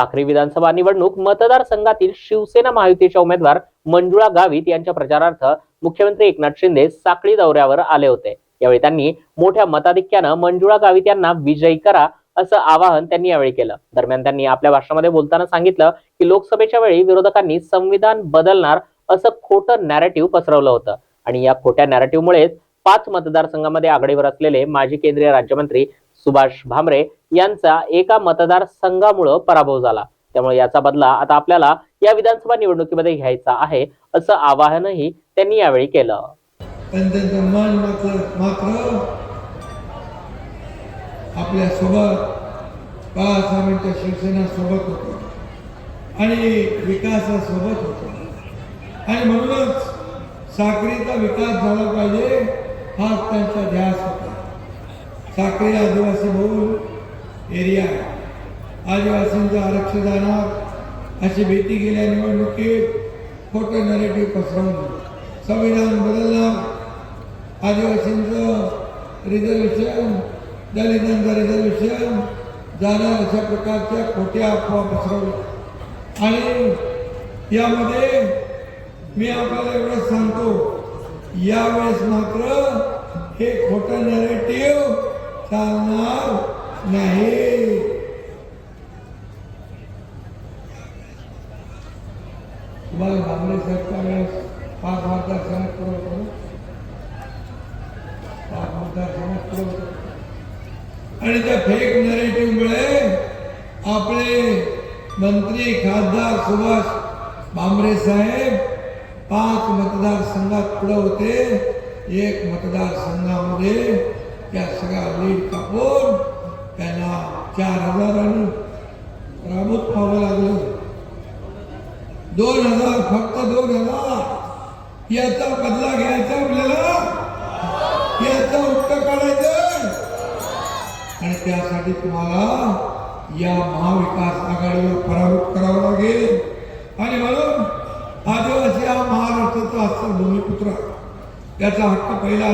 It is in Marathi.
साक्री विधानसभा निवडणूक मतदारसंघातील शिवसेना महायुतीच्या उमेदवार मंजुळा गावित यांच्या प्रचारार्थ मुख्यमंत्री एकनाथ शिंदे साखळी दौऱ्यावर आले होते. यावेळी त्यांनी मोठ्या मताधिक्यानं मंजुळा गावित यांना विजयी करा असं आवाहन त्यांनी यावेळी केलं. दरम्यान त्यांनी आपल्या भाषणामध्ये बोलताना सांगितलं की लोकसभेच्या वेळी विरोधकांनी संविधान बदलणार असं खोटं नॅरेटिव्ह पसरवलं होतं. आणि या खोट्या नॅरेटिव्हमुळेच पाच मतदारसंघामध्ये आघाडीवर असलेले माजी केंद्रीय राज्यमंत्री सुभाष भामरे यांचा एका मतदारसंघामुळं पराभव झाला. त्यामुळे याचा बदला आता आपल्याला या विधानसभा निवडणुकीमध्ये घ्यायचा आहे असं आवाहनही त्यांनी यावेळी केलं. आपल्यासोबत बाळासाहेबांच्या शिवसेना सोबत होतं. आणि विकासासोबत होतं. आणि म्हणूनच साखरीचा विकास झाला पाहिजे हा त्यांचा ध्यास होता. साखरी आदिवासी होऊन एरिया. आदिवासींचं आरक्षण जाणार. अशी भीती गेल्या निवडणुकीत खोटं नरेटिव्ह पसरवलं संविधान बदलणार. आदिवासींचं रिझर्वेशन दलितांचं रिझर्वेशन जाणार अशा प्रकारच्या खोट्या अफवा पसरवल्या. आणि यामध्ये मी आपल्याला एवढंच सांगतो यावेळेस मात्र हे खोटं नरेटिव्ह चालणार नाही. तुम्हाला भामरे साहेबच्या वेळेस पाच मतदारसंघात पुरवतो. पाच मतदारसंघात पुरवतो. आणि त्या फेक नरेटिव्हमुळे आपले मंत्री खासदार सुभाष भामरे साहेब पाच मतदारसंघात पुढे होते. एक मतदारसंघामध्ये त्या सगळ्या लीड कापून त्यांना चार हजारांनी पराभूत व्हावं लागलं. दोन हजार फक्त दोन हजार. याचा बदला घ्यायचा आपल्याला. याचा उत्तर काढायचं. आणि त्यासाठी तुम्हाला या महाविकास आघाडीवर पराभूत करावं लागेल. आणि म्हणून आदिवासी हा महाराष्ट्राचा असतो भूमिपुत्र. त्याचा हक्क पहिला